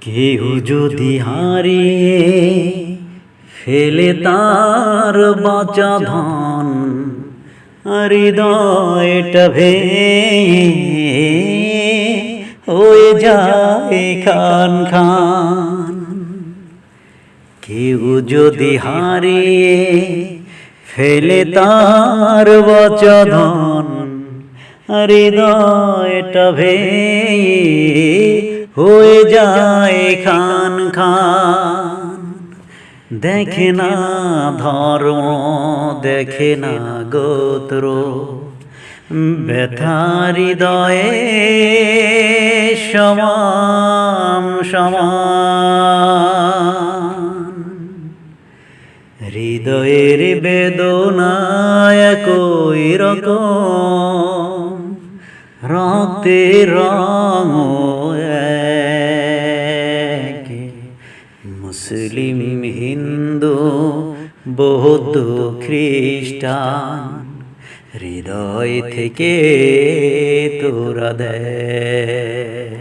কেউ যদি হারিয়ে ফেলে তার বাঁচা ধন হৃদয়টা ভে হয়ে যায় খান খান। কেউ যদি হারিয়ে ফেলে তার বচধন হৃদয়টা ভে হয়ে যায় খান খান। দেখে না ধর্ম, দেখে না গোত্র। ব্যথা হৃদয়ে সমান সমান। হৃদয়ের বেদনায় কই রকম। রক্তে রঙ মুসলিম হিন্দু বৌদ্ধ খ্রিস্টান। হৃদয় থেকে তোরা দেয়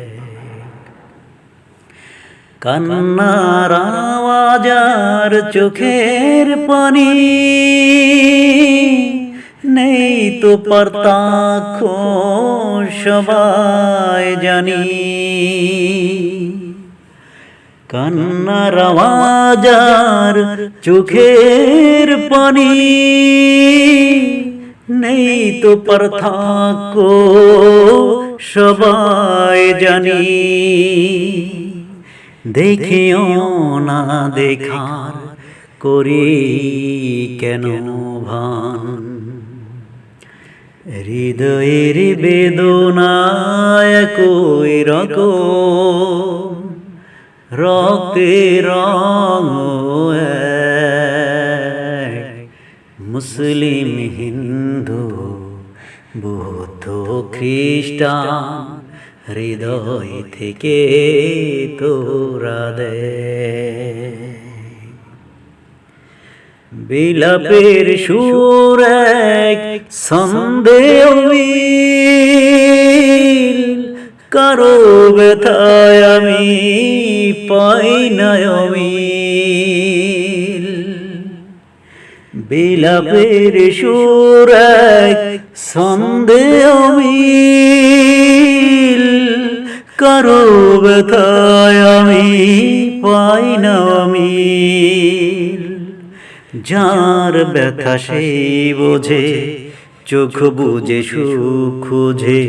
কান্নার আওয়াজার চোখের পানি। নেই তো পারতাক্ষ সবাই জানি। কান্নার আওয়াজার চোখের পানি। নেই তো পার্থক্য সবাই জানি। দেখিও না দেখার করি কেন ভান। হৃদয়ের বেদনায় কই রকম রক্তে রঙ। মুসলিম হিন্দু বৌদ্ধ খ্রিস্টান হৃদয় থেকে তোরা দে বিলাপের সুর সন্দেহ কারও ব্যথায় আমি পাই না অমিল। বিলাপের সুর সন্দেহ মিল, কারও ব্যথায় আমি পাই না অমিল। যার ব্যথা সেই বোঝে চোখ বুঝে সুখ খুঁজে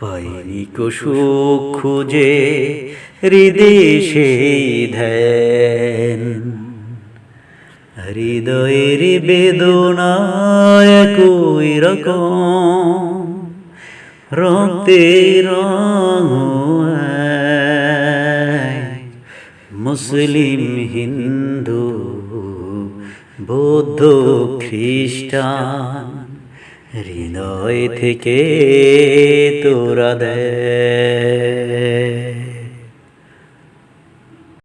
পাইনি সুখ খুঁজে সেই ধ্যান হৃদয়ের বেদনায় কই রকম, রক্তে রঙ। মুসলিম, হিন্দু, বৌদ্ধ, খ্রিস্টান হৃদয় থেকে তোরা দেয়